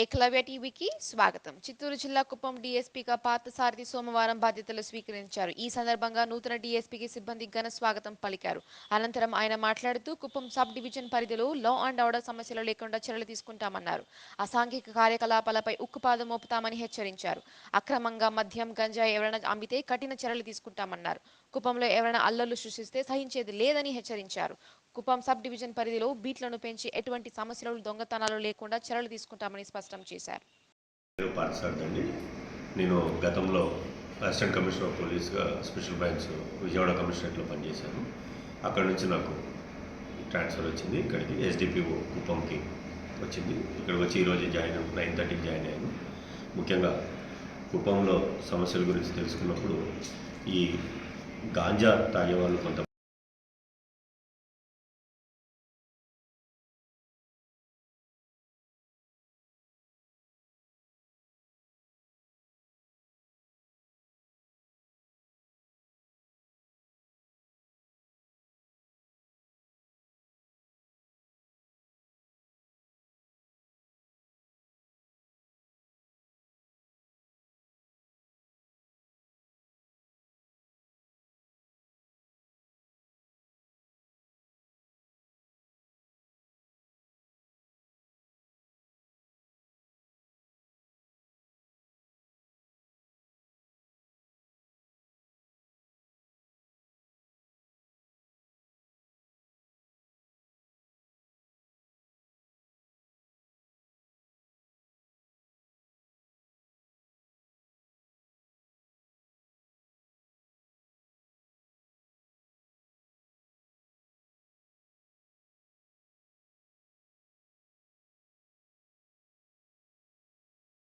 ఏకలవ్య టీవీకి స్వాగతం. చిత్తూరు జిల్లా కుప్పం డీఎస్పీగా పార్థసారథి సోమవారం బాధ్యతలు స్వీకరించారు. ఈ సందర్భంగా నూతన డీఎస్పీకి సిబ్బంది ఘన స్వాగతం పలికారు. అనంతరం ఆయన మాట్లాడుతూ కుప్పం సబ్ డివిజన్ పరిధిలో లా అండ్ ఆర్డర్ సమస్యలు లేకుండా చర్యలు తీసుకుంటామన్నారు. అసాంఘిక కార్యకలాపాలపై ఉక్కుపాదం మోపుతామని హెచ్చరించారు. అక్రమంగా మద్యం గంజాయి ఎవరైనా అమ్మితే కఠిన చర్యలు తీసుకుంటామన్నారు. కుప్పంలో ఎవరైనా అల్లర్లు సృష్టిస్తే సహించేది లేదని హెచ్చరించారు. కుప్పం సబ్ డివిజన్ పరిధిలో బీట్లను పెంచి ఎటువంటి సమస్యలు దొంగతనాలు లేకుండా చర్యలు తీసుకుంటామని స్పష్టం చేశారు. నేను గతంలో అసిస్టెంట్ కమిషనర్ ఆఫ్ పోలీస్గా స్పెషల్ బ్రాంచ్ విజయవాడ కమిషనరేట్లో పనిచేశాను. అక్కడ నుంచి నాకు ట్రాన్స్ఫర్ వచ్చింది. ఇక్కడికి ఎస్డిపిఓ కుప్పంకి వచ్చింది. ఇక్కడికి వచ్చి ఈరోజు జాయిన్ నైన్ థర్టీకి జాయిన్ అయ్యాను. ముఖ్యంగా కుప్పంలో సమస్యల గురించి తెలుసుకున్నప్పుడు ఈ గాంజా తాగే వాళ్ళు కొంత